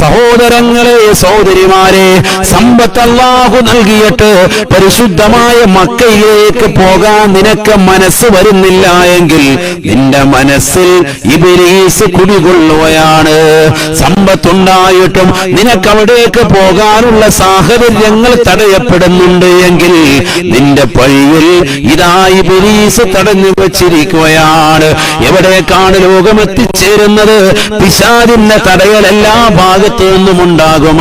സഹോദരങ്ങളെ സഹോദരിമാരെ സമ്പത്ത് അള്ളാഹു നൽകിയിട്ട് പരിശുദ്ധമായ മക്കയിലേക്ക് പോകാൻ നിനക്ക് മനസ്സ് വരുന്നില്ല എങ്കിൽ നിന്റെ മനസ്സിൽ ഇബിലീസ് കുടികൊള്ളുകയാണ്. സമ്പത്തുണ്ടായിട്ടും നിനക്ക് അവിടേക്ക് പോകാനുള്ള സാഹചര്യങ്ങൾ തടയപ്പെടുന്നുണ്ട് എങ്കിൽ നിന്റെ പഴിയിൽ ഇതാ ഇബിലീസ് തടഞ്ഞു വച്ചിരിക്കുകയാണ്. എവിടേക്കാണ് ലോകം എത്തിച്ചേരുന്നത് പിശാദിന്റെ തടയൽ എല്ലാ ഭാഗത്തു നിന്നും ഉണ്ടാകും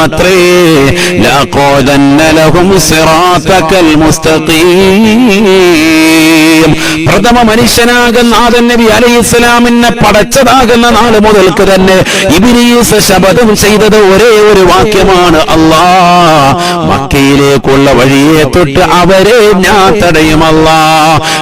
മുസ്തഖീം പ്രഥമ മനുഷ്യനാകുന്ന ആദൻ നബി അലൈഹി ഇസ്ലാമിനെ പടച്ചതാകുന്ന നാൾ മുതൽക്ക് തന്നെ ഇബിലീസ് ശബദം ചെയ്തത് ഒരേ ഒരു വാക്യമാണ് അല്ലാ മക്കയിലേക്കുള്ള വഴിയെ തൊട്ട് അവരെ ഞാൻ തടയുമല്ല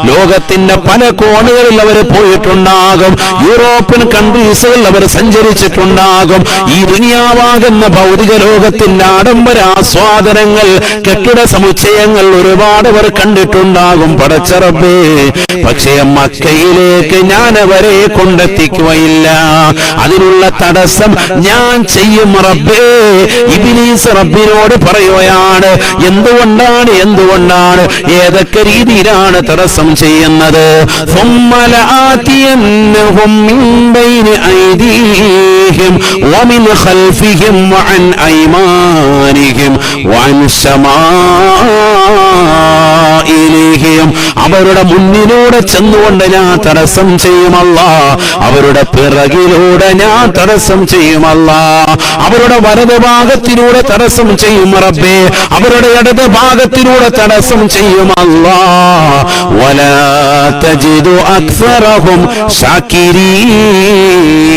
ലോകത്തിന്റെ പല കോണുകളിൽ അവർ പോയിട്ടുണ്ടാകും യൂറോപ്യൻ കൺട്രീസുകളിൽ അവർ സഞ്ചരിച്ചിട്ടുണ്ടാകും. ഈ ദുനിയാവാകുന്ന ഭൗതിക ലോകത്തിന്റെ ആഡംബര ആസ്വാദനങ്ങൾ കെട്ടിട സമുച്ചയങ്ങൾ ഒരുപാട് അവർ കണ്ടിട്ടുണ്ടാകും പടച്ചറബേ പക്ഷേ മക്കയിലേക്ക് ഞാൻ അവരെ കൊണ്ടെത്തിക്കുകയില്ല അതിനുള്ള തടസ്സം ഞാൻ ചെയ്യും റബ്ബേ ഇബിലീസ് റബ്ബിനോട് പറയുകയാണ് എന്തുകൊണ്ടാണ് എന്തുകൊണ്ടാണ് ഏതൊക്കെ രീതിയിലാണ് തടസ്സം ചെയ്യുന്നത് ثم لآتينهم من بين أيديهم ومن خلفهم وعن أيمانهم وعن شمائلهم അവരുടെ മുന്നിലൂടെ ചെന്നുകൊണ്ട് ഞാൻ തടസ്സം ചെയ്യുമല്ല അവരുടെ പിറകിലൂടെ ഞാൻ തടസ്സം ചെയ്യുമല്ല അവരുടെ വലത് ഭാഗത്തിലൂടെ തടസ്സം ചെയ്യും റബ്ബേ അവരുടെ ഇടത് ഭാഗത്തിലൂടെ തടസ്സം ചെയ്യുമല്ല ولا تجد أكثرهم شاكرين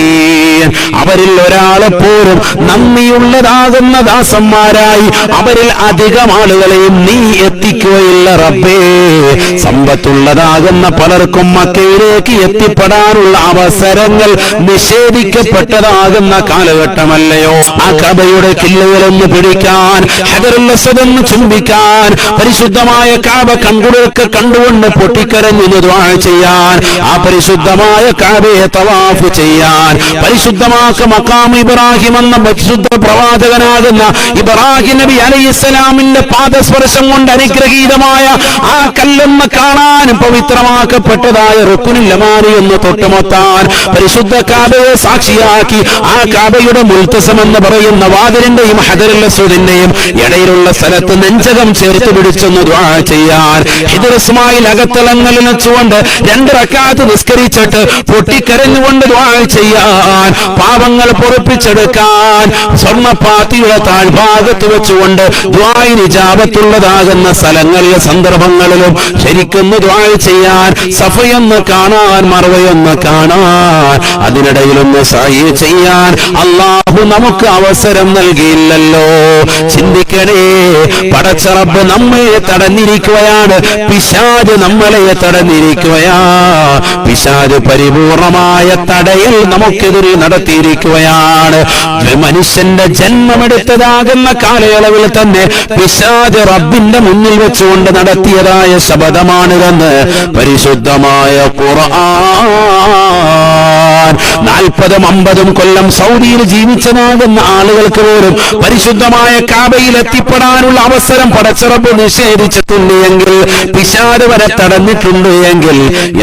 അവരിൽ ഒരാളെ പോലും നന്ദിയുള്ളതാകുന്ന ദാസന്മാരായി അവരിൽ അധികം ആളുകളെയും നീ എത്തിക്കുകയില്ല റബ്ബേ. സമ്പത്തുള്ളതാകുന്ന പലർക്കും മക്കയിലേക്ക് എത്തിപ്പെടാനുള്ള അവസരങ്ങൾ നിഷേധിക്കപ്പെട്ടതാകുന്ന കാലഘട്ടമല്ലയോ? ആ കബയുടെ കില്ലുകളൊന്ന് പിടിക്കാൻ ഹദറുല്ലസതെന്ന് ചുംബിക്കാൻ പരിശുദ്ധമായ കാബ കൺകുളിർക്ക് കണ്ടുകൊണ്ട് പൊട്ടിക്കരഞ്ഞു ചെയ്യാൻ ആ പരിശുദ്ധമായ കാബയെ തവാഫ് ചെയ്യാൻ പരിശുദ്ധമാക്ക മക്കാം ഇബ്രാഹിം എന്ന പരിശുദ്ധ പ്രവാചകനാകുന്ന ഇബ്രാഹിം നബി അലൈഹിസ്സലാമിന്റെ പാദസ്പർശം കൊണ്ട് അനുഗ്രഹീതമായ ആ കല്ലെന്ന് കാണാൻ പവിത്രമാക്കപ്പെട്ടതായ റുക്കുനില്ലമാരി എന്ന് തൊട്ടുമൊത്താൻ പരിശുദ്ധ കാബയെ സാക്ഷിയാക്കി ആ കാബയുടെ മുൽത്തസം എന്ന് പറയുന്ന വാതിലിന്റെയും ഹദറുല്ലസൂദിന്റെയും ഇടയിലുള്ള സ്ഥലത്ത് നെഞ്ചകം ചേർത്ത് പിടിച്ചൊന്ന് ദ്വാ ചെയ്യാൻ. ഹിദുറസ്മായിൽ അകത്തളങ്ങളിൽ വെച്ചുകൊണ്ട് രണ്ട് റക്കാത്ത് നിസ്കരിച്ചിട്ട് പൊട്ടിക്കരഞ്ഞുകൊണ്ട് ദ്വാ ചെയ്യാൻ. പാവങ്ങൾ പൊറപ്പിച്ചെടുക്കാൻ സ്വർണപ്പാത്തിയുടെ താഴ്ഭാഗത്ത് വെച്ചുകൊണ്ട് ദ്വായി നിജാപത്തുള്ളതാകുന്ന സ്ഥലങ്ങളിലെ സന്ദർഭങ്ങളിലും ശരിക്കൊന്ന് ദ്വായി ചെയ്യാൻ സഫയൊന്ന് കാണാൻ മറവയൊന്ന് കാണാൻ അതിനിടയിലൊന്ന് സഹി ചെയ്യാൻ അള്ളാഹു നമുക്ക് അവസരം നൽകിയില്ലല്ലോ. ചിന്തിക്കണേ പടച്ചറബ് നമ്മെ തടഞ്ഞിരിക്കുകയാണ്. പിശാജ് നമ്മളെ തടഞ്ഞിരിക്കുകയാ. പിശാജ് പരിപൂർണമായ തടയൽ നമുക്കെതിരെ നടത്തിയിരിക്കുകയാണ് മനുഷ്യന്റെ ജന്മമെടുത്തതാകുന്ന കാലയളവിൽ തന്നെ പിശാജ് റബ്ബിന്റെ മുന്നിൽ വെച്ചുകൊണ്ട് നടത്തിയതായ ശബദമാണിതെന്ന് പരിശുദ്ധമായ ഖുർആൻ. നാൽപ്പതും അമ്പതും കൊല്ലം സൗദിയിൽ ജീവിച്ചതാകുന്ന ആളുകൾക്ക് പോലും പരിശുദ്ധമായ കാബയിൽ എത്തിപ്പെടാനുള്ള അവസരം പടച്ചിറപ്പ് നിഷേധിച്ചിട്ടുണ്ട് എങ്കിൽ പിശാദ് വരെ തടഞ്ഞിട്ടുണ്ട് എങ്കിൽ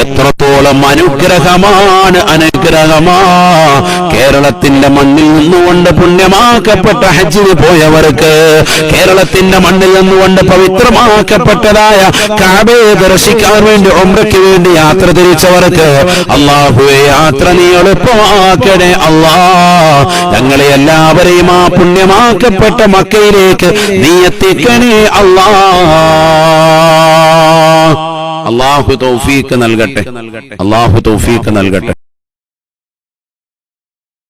എത്രത്തോളം അനുഗ്രഹമാണ് അനുഗ്രഹമാ. കേരളത്തിന്റെ മണ്ണിൽ നിന്നുകൊണ്ട് പുണ്യമാക്കപ്പെട്ട ഹജ്ജിന് പോയവർക്ക് കേരളത്തിന്റെ മണ്ണിൽ നിന്നുകൊണ്ട് പവിത്രമാക്കപ്പെട്ടതായ കാബയെ ദർശിക്കാൻ വേണ്ടി ഒമ്രയ്ക്ക് വേണ്ടി യാത്ര തിരിച്ചവർക്ക് അള്ളാഹുവെ യാത്ര നീ എളുപ്പമാക്കണേ അള്ളാ ഞങ്ങളെ എല്ലാവരെയും ആ പുണ്യമാക്കപ്പെട്ട മക്കയിലേക്ക് നീ എത്തിക്കണേ അള്ളാ അള്ളാഹു തൗഫീക്ക് നൽകട്ടെ. അള്ളാഹു തൗഫീക്ക് നൽകട്ടെ.